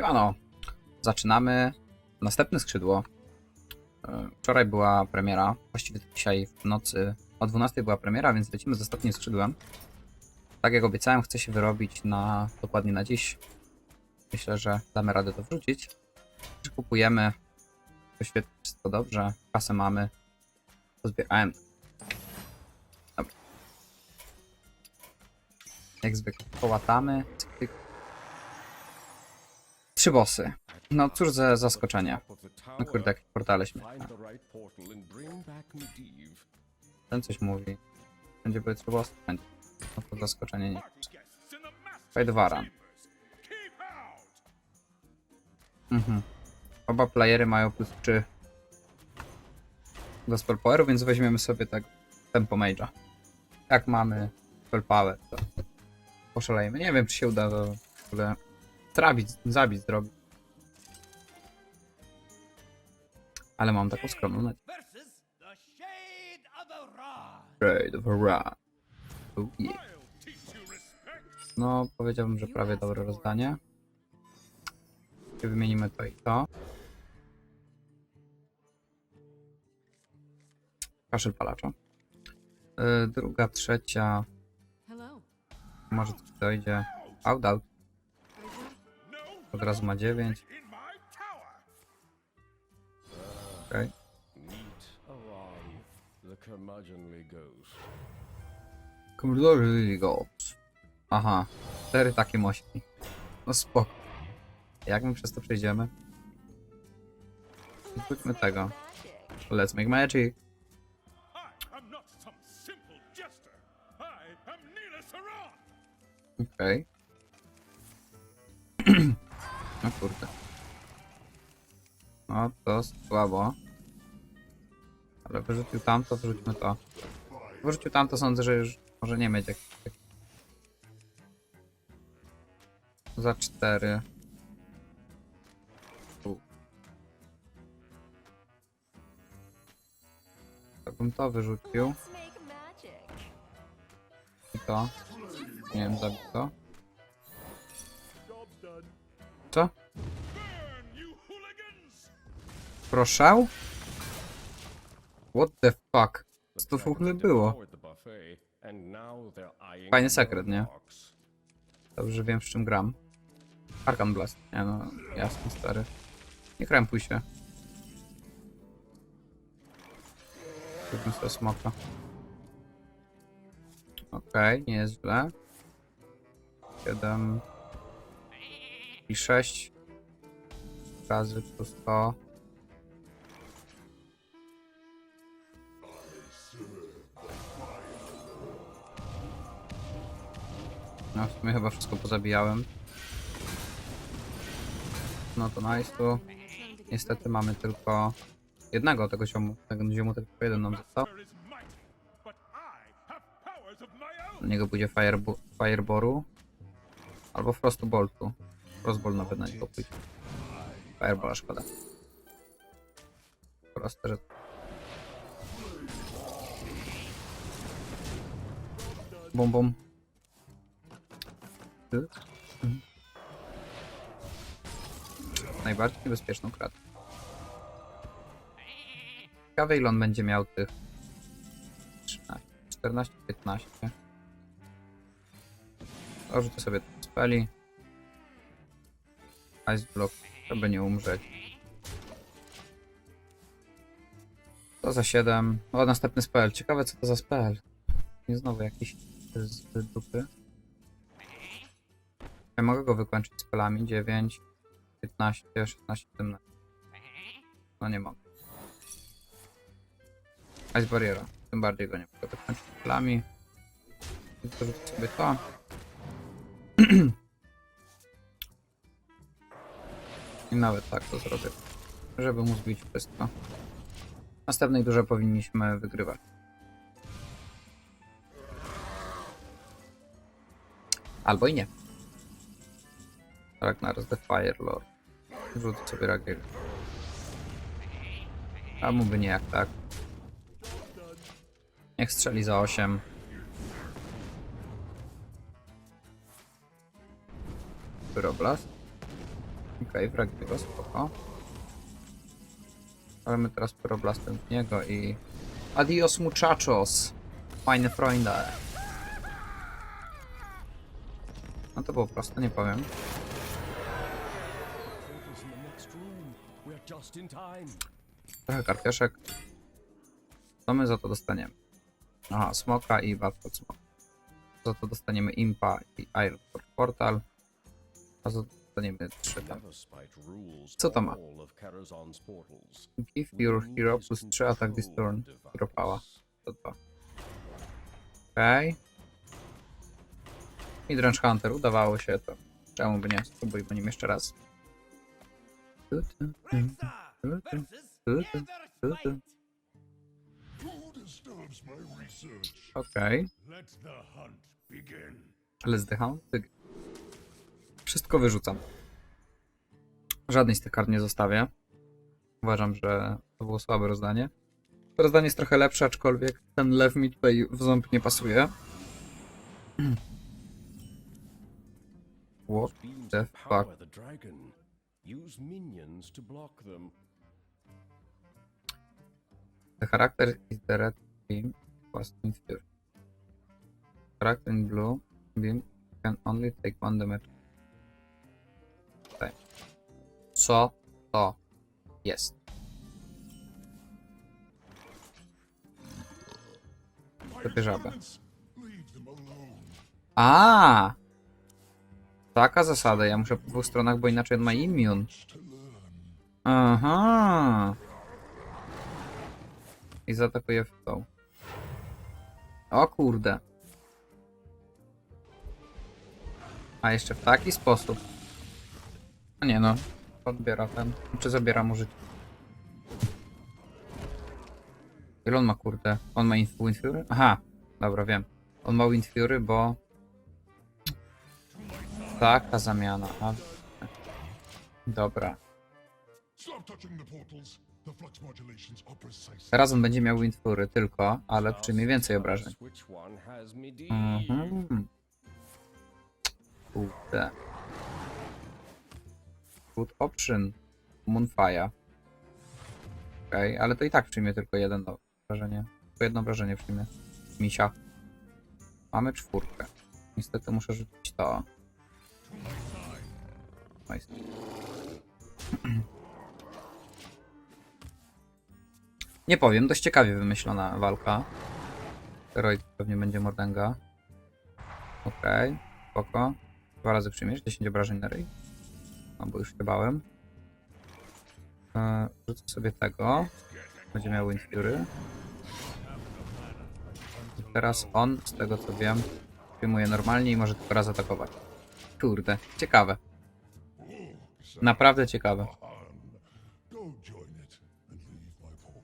Siemano, zaczynamy następne skrzydło. E, Wczoraj była premiera, właściwie dzisiaj w nocy o 12 była premiera, więc lecimy z ostatnim skrzydłem. Tak jak obiecałem, chcę się wyrobić na dokładnie na dziś. Myślę, że damy radę to wrzucić. Kupujemy, to świetnie, wszystko dobrze, kasę mamy. Pozbierałem. Dobra. Jak zwykle połatamy. Trzy bossy. No cóż za zaskoczenie. No kurde, jakie portale śmieszne. Ten coś mówi. Będzie były trzy bossy? Będzie. No to zaskoczenie nie. Fajdowaran. Mhm. Oba playery mają plus 3 do spell poweru, więc weźmiemy sobie tak tempo mage'a. Jak mamy spell power, to poszalejmy. Nie wiem, czy się uda w ogóle trawić, zabić, zrobić. Ale mam taką skromną nadzieję. Shade of the Rod. Trade of a run. Oh, yeah. No, powiedziałbym, że prawie dobre rozdanie. I Wymienimy to i to. Kaszel palacza. Yy, druga, trzecia, może coś dojdzie. Out, out. Od razu ma 9. Okej. Meet Aram, the curmudgeonly ghost. Aha, cztery takie mości. No spoko. Jak my przez to przejdziemy? Zróbmy tego. Let's make magic. I am no kurde. No to słabo. Ale wyrzucił tamto, wyrzućmy to. Wyrzucił tamto, sądzę, że już może nie mieć jak... jak... Za cztery. Tu. To bym to wyrzucił. I to. Nie wiem, zabić to. Proszę? What the fuck? Co to w ogóle było? Fajny sekret, nie? Dobrze, wiem w czym gram. Arkan Blast. Nie no, jasny stary. Nie krępuj się. Zróbmy sobie smoka. Okej, nie jest źle. 7 i 6 razy plus to. No, w sumie chyba wszystko pozabijałem. No to nice tu. Niestety mamy tylko jednego tego ziomu. Tego ziomu tylko jeden nam został. Own. niego pójdzie Firebo Fireboru. Albo Frostboltu. Frostbolt nawet na niego pójdzie. Firebola szkoda. Proste, że... Bum bum. Mhm. Najbardziej niebezpieczną kratę. Ciekawe ile on będzie miał tych 13, 14, 15. Dorzucę sobie speli. Ice block, żeby nie umrzeć. To za 7. O, następny spell. Ciekawe co to za spell. Nie znowu jakiś z dupy. Ja mogę go wykończyć spelami. 9, 15, 16, 17. No nie mogę. Ice barriera. Tym bardziej go nie mogę wykończyć spelami. Dorzucę sobie to. I nawet tak to zrobię. Żeby mu zbić wszystko. Następnej durze powinniśmy wygrywać. Albo i nie. Ragnar the Fire Lord. Rzucę sobie Ragnar. A mu by nie jak tak. Niech strzeli za 8. Pyroblast. Okej, okay, wrag biega, spoko. Ale my teraz pyroblastem w niego i... Adios muchachos! Fajne Freunde. No to było proste, nie powiem. Trochę karpieszek. Co my za to dostaniemy? Aha, smoka i Battle Smoke. Za to dostaniemy Impa i Iron Portal. A za to dostaniemy trzy tam. Co to ma? Give your hero plus 3 attack this turn. Hero power. To dwa. Okej. I Drench Hunter, udawało się to. Czemu by nie? Spróbujmy nim jeszcze raz. Okej. Hound. Tyk. Wszystko wyrzucam. Żadnej z tych kart nie zostawię. Uważam, że to było słabe rozdanie. To rozdanie jest trochę lepsze, aczkolwiek ten lew mi tutaj w ząb nie pasuje. What the fuck? The dragon. Use minions to block them. The character is the red beam was in fury. Character in blue beam can only take one damage. Tutaj. Co to jest? Lepiej żabę. Leave them alone. A! Taka zasada, ja muszę po dwóch stronach, bo inaczej on ma learn. Aha. I zaatakuje w tą. O kurde. A jeszcze w taki sposób. A nie no. Odbiera ten. Czy zabiera mu życie? Ile on ma kurde? On ma Inf- Wind Fury? Aha. Dobra, wiem. On ma Wind Fury, bo... Taka zamiana. A... Dobra. Teraz on będzie miał Wind Fury tylko, ale przyjmie więcej obrażeń. Mhm. Kurde. Good option. Moonfire. Okej, ale to i tak przyjmie tylko jeden obrażenie. Tylko jedno obrażenie przyjmie. Misia. Mamy czwórkę. Niestety muszę rzucić to. Nie powiem, dość ciekawie wymyślona walka. Steroid pewnie będzie mordęga. Okej, spoko. Dwa razy przyjmiesz, 10 obrażeń na ryj. No bo już się bałem. Eee, rzucę sobie tego. Będzie miał Wind Fury. I teraz on, z tego co wiem, przyjmuje normalnie i może tylko raz atakować. Kurde, ciekawe. Naprawdę ciekawe.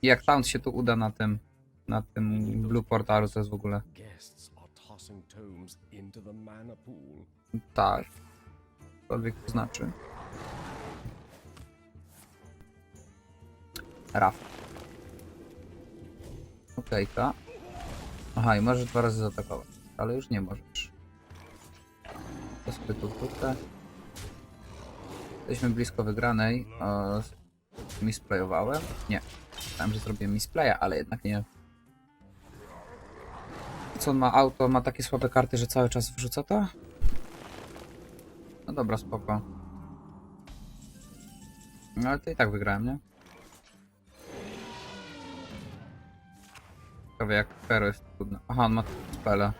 I jak Taunt się tu uda na tym, na tym Blue Portalu, to jest w ogóle tak. Cokolwiek to znaczy. Raf. Okejka. Aha, i możesz dwa razy zaatakować, ale już nie możesz. To sobie tu wrzucę. Jesteśmy blisko wygranej. O, misplayowałem? Nie. Myślałem, że zrobię misplaya, ale jednak nie. Co on ma auto? Ma takie słabe karty, że cały czas wrzuca to? No dobra, spoko. No ale to i tak wygrałem, nie? Ciekawe jak Kero jest trudno. Aha, on ma spele.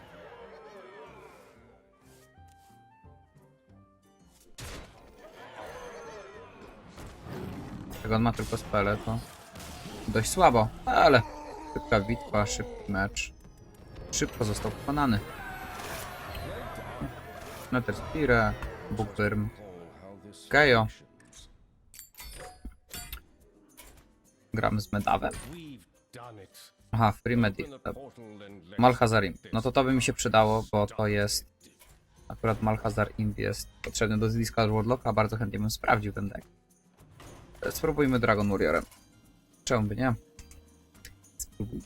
Jak on ma tylko spele, to dość słabo, ale szybka bitwa, szybki mecz. Szybko został pokonany. Nether Spire, Gajo. functions. Gramy z Medawem. Aha, Free Medi. Open a portal and let's Malhazarim. No to to by mi się przydało, bo to jest... Akurat Malhazar Imp jest potrzebny do Discard Warlocka, bardzo chętnie bym sprawdził ten deck. Spróbujmy Dragon Warriorem. Czemu by nie? Spróbuj.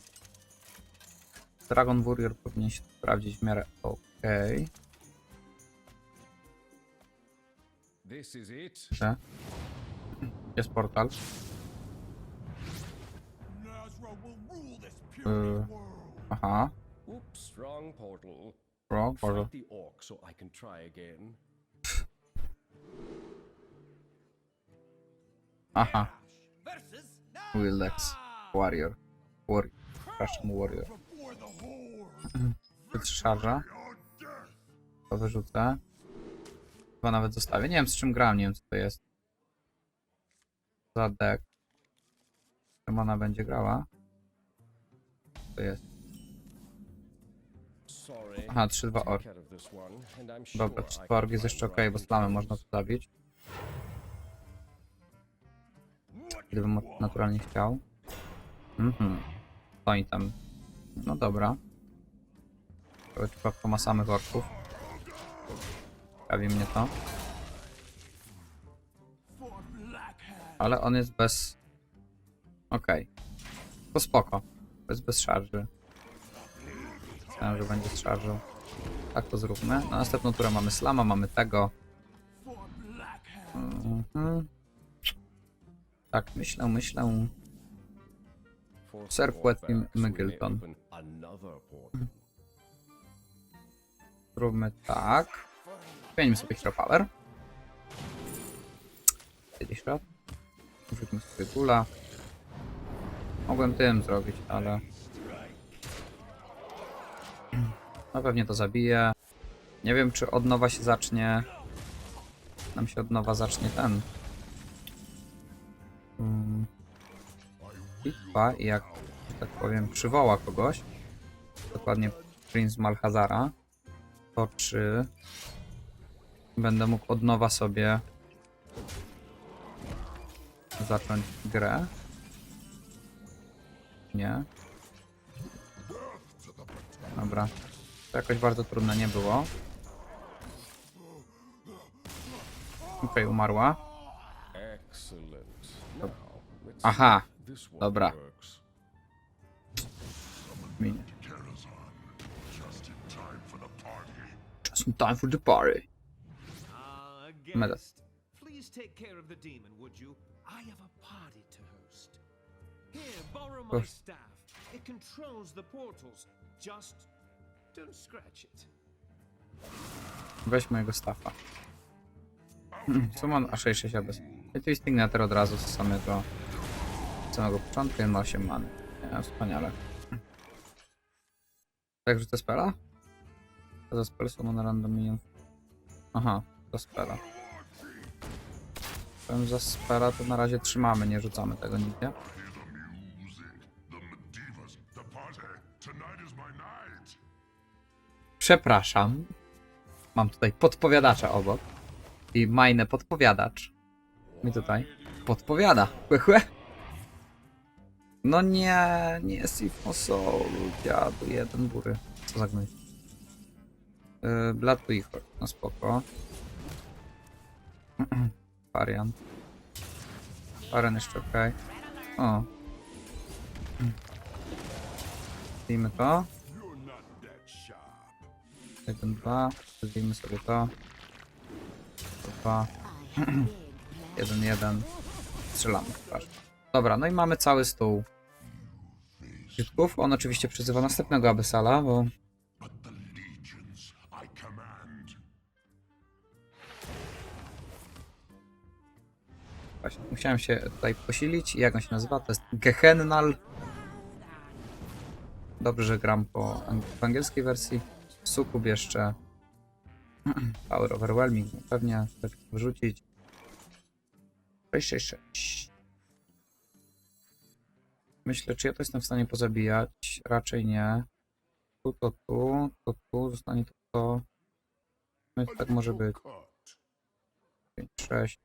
Dragon Warrior powinien się sprawdzić w miarę okej. Że? Jest portal. Yy, aha. Oops, wrong portal. Pro, portal. Aha. Wildex. Warrior. Warrior. Przepraszam, Warrior. szarża. To wyrzucę. Chyba nawet zostawię. Nie wiem z czym gram, nie wiem co to jest. Za deck. Czym ona będzie grała? Co To jest. Aha, 3-2 Take ork. care of this one, and I'm Dobra, sure I 3-2 can ork jest jeszcze ok, bo find można tu zabić. Gdybym naturalnie chciał. Mhm. To i tam. No dobra. To chyba ma samych orków. Mnie to. Ale on jest bez... Okej. To spoko. Jest bez szarży. Myślałem, że będzie z szarżą. Tak to zróbmy. Na następną turę mamy slama, mamy tego. Mhm. Tak, myślę, myślę. Sir Płetwin Miggleton. Zróbmy tak. Zmienimy sobie Hero Power. Kiedyś raz. Wrzućmy sobie Gula. Mogłem tym zrobić, ale... No pewnie to zabije. Nie wiem, czy od nowa się zacznie... Nam się od nowa zacznie ten... Bitwa i jak, że tak powiem, przywoła kogoś. Dokładnie Prince Malhazara to czy będę mógł od nowa sobie zacząć grę? Nie. Dobra. To jakoś bardzo trudne nie było. Okej, umarła. Now, let's Aha, dobra. Minie. Just in time for the party. Ah, Meta. Please take care of the demon, would you? I have a party to host. Here, borrow my staff. It controls the portals. Just don't scratch it. Weź mojego staffa. Summon A66 obecnie. Twisting Signature od razu z samego, z samego początku, ma 8 many. Wspaniale. Tak rzucę spela? To za spell random minion. Aha, to spela. Powiem za spela to na razie trzymamy, nie rzucamy tego nigdzie. Przepraszam. Mam tutaj podpowiadacza obok. I majne podpowiadacz. Mi tutaj podpowiada. Chłe, chłe. No nie, nie Sifo Soul, dziadu, jeden bury. Co za gnój. Yy, Ichor, no spoko. Variant. Paren jeszcze okej. O. Zdejmy to. Jeden, dwa. Zdejmy sobie to. Dwa. Jeden, jeden. Strzelamy, przepraszam. Dobra, no i mamy cały stół. Kitków. On oczywiście przyzywa następnego Abyssala, bo... Właśnie, musiałem się tutaj posilić. Jak on się nazywa? To jest Gehennal. Dobrze, że gram po ang- angielskiej wersji. Sukub jeszcze. Power Overwhelming, no pewnie. Tak wrzucić. 666. Myślę, czy ja to jestem w stanie pozabijać. Raczej nie. Tu, to, tu, to, tu, zostanie to, to. No tak może być. 5, 6.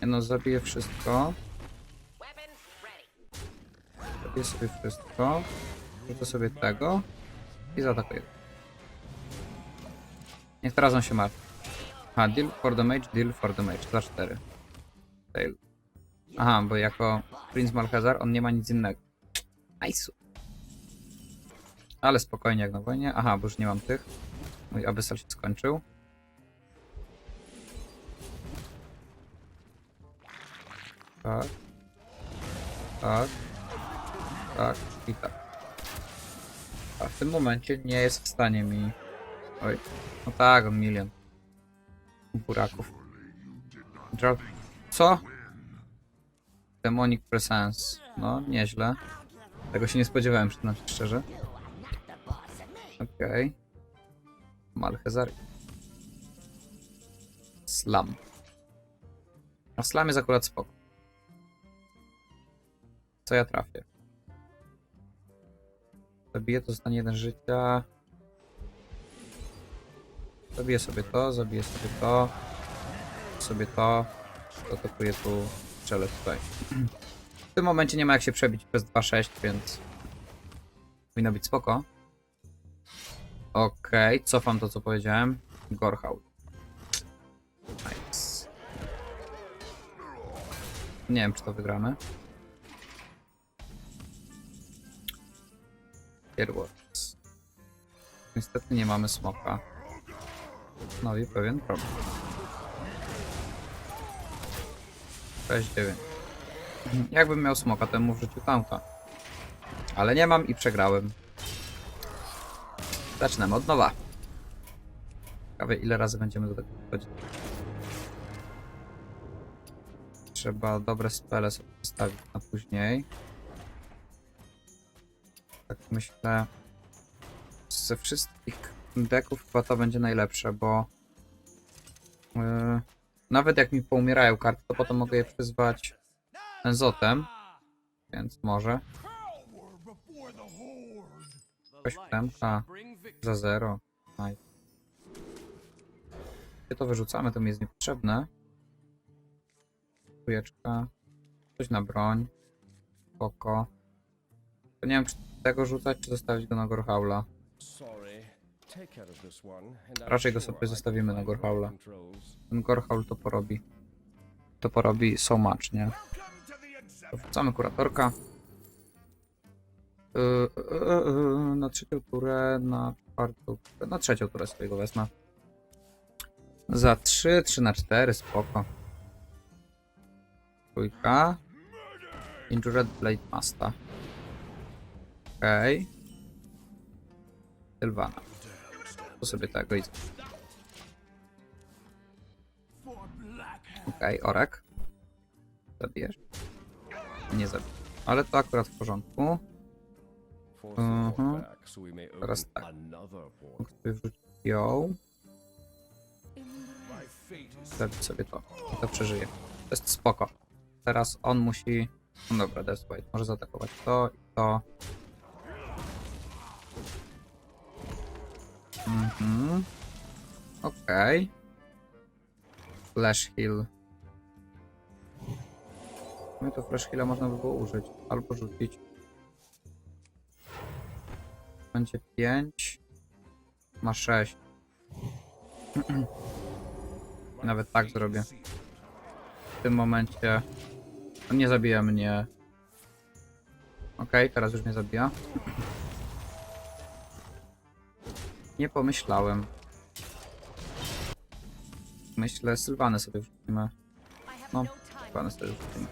Nie no, zabiję wszystko. Zabiję sobie wszystko. Rzucę sobie tego. I zaatakuję. Niech teraz on się martwi. Aha, deal for damage, deal for damage. Za 4. Tail. Aha, bo jako Prince Malhazar on nie ma nic innego. Nice. Ale spokojnie, jak na wojnie. Aha, bo już nie mam tych. Mój abysal się skończył. Tak. Tak. Tak. I tak. A w tym momencie nie jest w stanie mi... Oj. No tak, on milion. Buraków. Drop. Co? Demonic Presence. No, nieźle. Tego się nie spodziewałem, przyznam się szczerze. Okej. Malchezar. Slam. A slam jest akurat spoko. Co ja trafię? Zabiję, to zostanie jeden życia. Zabiję sobie to, zabiję sobie to. Sobie to. Zatokuję tu, strzelę tutaj. W tym momencie nie ma jak się przebić przez 2-6, więc powinno być spoko. Okej, cofam to co powiedziałem. Gorhał. Nice. Nie wiem czy to wygramy. Gearworks. Niestety nie mamy smoka. No i pewien problem. 6-9. Jakbym miał smoka, to bym mu wrzucił tamta. Ale nie mam i przegrałem. Zaczynamy od nowa. Ciekawe ile razy będziemy do tego wchodzić. Trzeba dobre spele sobie postawić na później. Tak myślę. Ze wszystkich deków chyba to będzie najlepsze, bo yy, nawet jak mi poumierają karty, to potem mogę je przyzwać enzotem, więc może. Jakaś ósemka za zero. Nice. Gdzie to wyrzucamy, to mi jest niepotrzebne. Tujeczka. Coś na broń. Spoko. To nie wiem, czy tego rzucać, czy zostawić go na Gorhaula. Sorry. Raczej go sobie zostawimy na Gorhaula. Ten Gorhaul to porobi. To porobi so much, nie? Wrzucamy kuratorka. Yy, yy, yy, na trzecią turę, na czwartą, na trzecią turę sobie go wezmę. Za 3, 3 na 4, spoko. Trójka. Injured Blade Master. Okej. Okay. Sylwana. To sobie tego i... Okej, orek. Zabijesz? Nie zabijesz. Ale to akurat w porządku. Mhm. Teraz tak. wrzucić ją. Zabić sobie to. To przeżyje. To jest spoko. Teraz on musi... No dobra, Death. Może zaatakować to i to. Mhm. Okej. Flash Heal. No to Flash Heala można by było użyć. Albo rzucić. Będzie 5. Ma 6. Nawet tak zrobię. W tym momencie. On nie zabija mnie. Okej, teraz już mnie zabija. Nie pomyślałem. Myślę, Sylwanę sobie wrzucimy. No. Sylwanę sobie wrzucimy.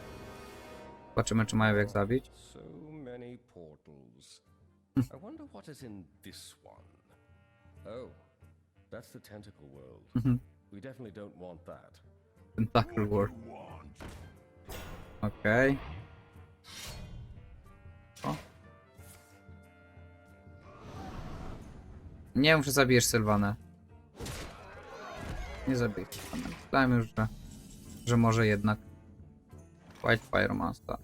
Zobaczymy, czy mają jak zabić. I wonder what is in this one. Oh, that's the tentacle world. Mhm. We definitely don't want that. Tentacle War. Okej. O. Nie mów, że zabijesz Sylwanę. Nie zabijesz Sylwanę. Myślałem już, że, że może jednak. White Fire Master.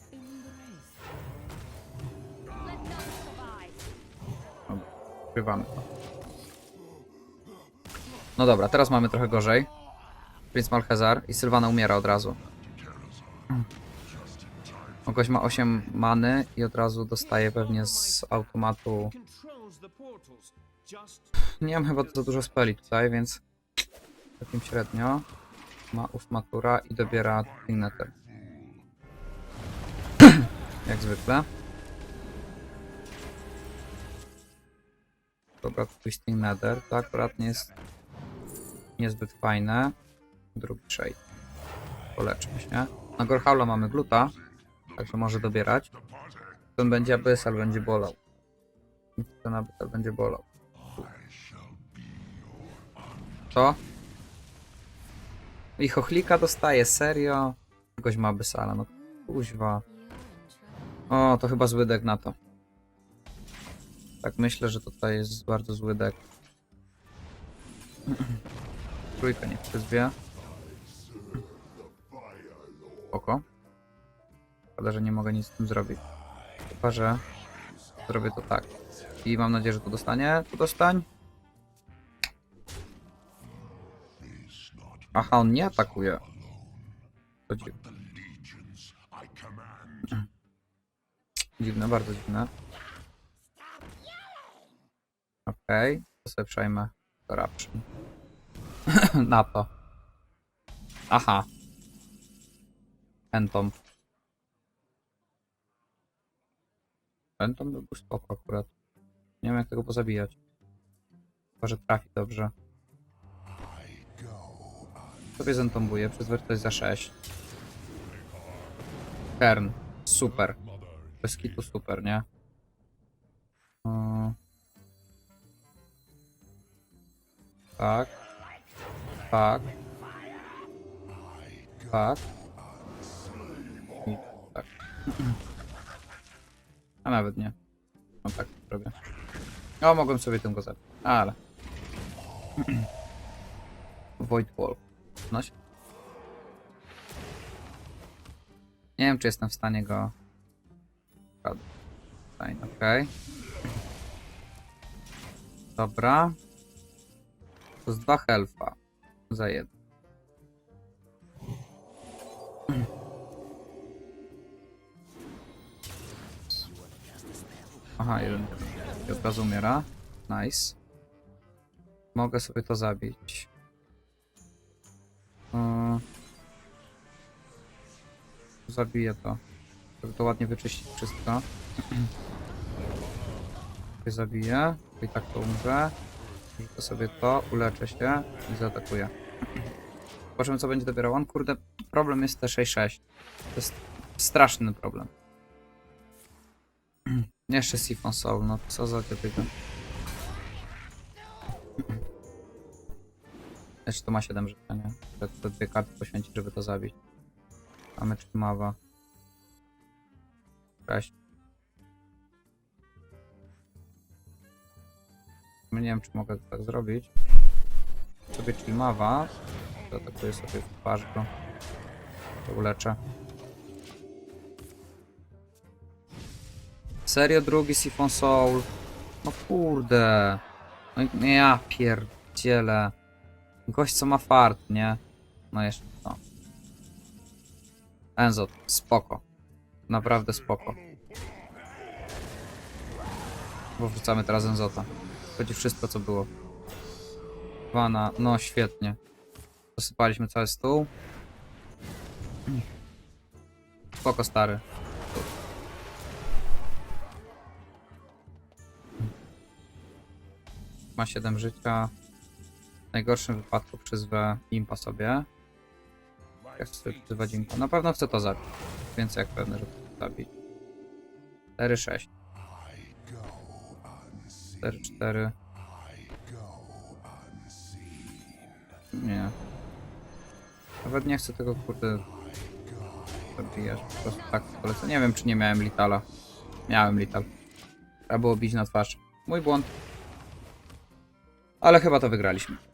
Ukrywamy to. No dobra, teraz mamy trochę gorzej. Prince Malchezar i Sylwana umiera od razu. Kogoś ma 8 many i od razu dostaje pewnie z automatu. Nie mam chyba za dużo speli tutaj, więc takim średnio. Ma ósma tura i dobiera Signature. Jak zwykle. Dobra, Twisting Nether to akurat nie jest niezbyt fajne. Drugi shade. Poleczmy się. Na Gorhaula mamy gluta, także może dobierać. Ten będzie Abyssal, będzie bolał. Ten Abyssal będzie bolał. Co? I chochlika dostaje, serio? Kogoś ma Abyssala, no kuźwa. O, to chyba zły deck na to. Tak myślę, że tutaj jest bardzo zły deck. Trójka niech przyzwie. Spoko. Szkoda, że nie mogę nic z tym zrobić. Chyba, że zrobię to tak. I mam nadzieję, że to dostanie. To dostań. Aha, on nie atakuje. Dziwne. Bardzo dziwne. Okej, to sobie przejmę corruption. Na to. Aha. Entomb by był spoko akurat. Nie wiem jak tego pozabijać. Chyba, że trafi dobrze. Sobie zentombuję, przyzwoitość za 6. Kern. Super. Bez kitu super, nie? Mm. Tak. Tak. Tak. Tak. A nawet nie. No tak robię. O, mogłem sobie tym go zabić. Ale. Void Wall. No się. Nie wiem, czy jestem w stanie go... Fajnie, okej. Dobra. To jest dwa helfa. Za jeden. Aha, jeden. I od razu umiera. Nice. Mogę sobie to zabić. Yy. Zabiję to. Żeby to ładnie wyczyścić wszystko. Tutaj zabiję. I tak to umrze. Rzucę sobie to, uleczę się i zaatakuję. Zobaczymy co będzie dobierał on. Kurde, problem jest T66. To jest straszny problem. Jeszcze Siphon Soul, no co za typyka. Jeszcze to ma 7 życia, nie? Te, te dwie karty poświęcić, żeby to zabić. Mamy Chilmawa. Cześć. Nie wiem, czy mogę tak zrobić. Sobie Chilmawa. Zaatakuję sobie w twarz go. To uleczę. Serio drugi Siphon Soul? No kurde. No ja pierdzielę. Gość co ma fart, nie? No jeszcze to. Enzo, spoko. Naprawdę spoko. Bo wrzucamy teraz Enzota. Będzie wszystko co było. Wana, no świetnie. Posypaliśmy cały stół. Spoko stary. Ma 7 życia. Najgorszym wypadku przyzwę impa sobie. Jak chcę przyzwać impa. Na pewno chcę to zabić. Więcej jak pewne, że to zabić. 4, 6. 4, 4. Nie. Nawet nie chcę tego kurde zabijać. Po prostu tak polecę. Nie wiem czy nie miałem litala. Miałem lital. Trzeba było bić na twarz. Mój błąd. Ale chyba to wygraliśmy.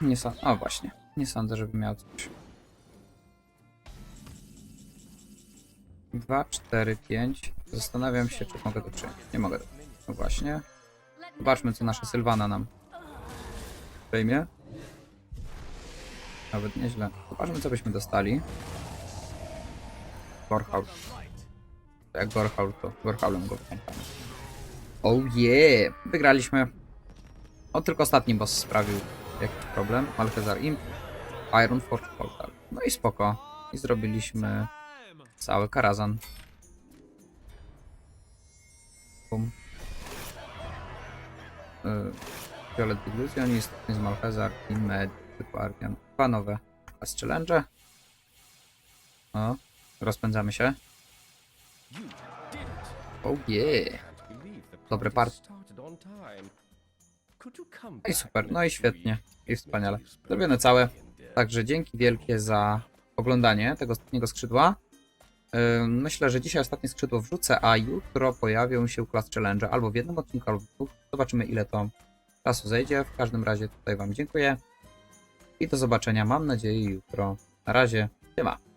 Nie sądzę. O właśnie. Nie sądzę, żeby miał coś. 2, 4, 5. Zastanawiam się, czy mogę to przyjąć. Nie mogę. No właśnie. Zobaczmy, co nasza Sylwana nam przejmie. Nawet nieźle. Zobaczmy, co byśmy dostali. Gorhaul. Jak Gorhaul, to Gorhaulem go. Oh yeah! Wygraliśmy. O, tylko ostatni boss sprawił jakiś problem. Malchezar Imp. Iron Forge Portal. No i spoko. I zrobiliśmy cały karazan. Bum. Y, Violet Illusionist, z Malchezar i Med Guardian. Dwa nowe Last Challenge. O, Rozpędzamy się. Oh yeah. Party part. No i super, no i świetnie. I wspaniale. Zrobione całe. Także dzięki wielkie za oglądanie tego ostatniego skrzydła. Myślę, że dzisiaj ostatnie skrzydło wrzucę, a jutro pojawią się Class Challenge albo w jednym odcinku, albo w dwóch. Zobaczymy ile to czasu zejdzie. W każdym razie tutaj Wam dziękuję i do zobaczenia, mam nadzieję, jutro. Na razie, nie ma.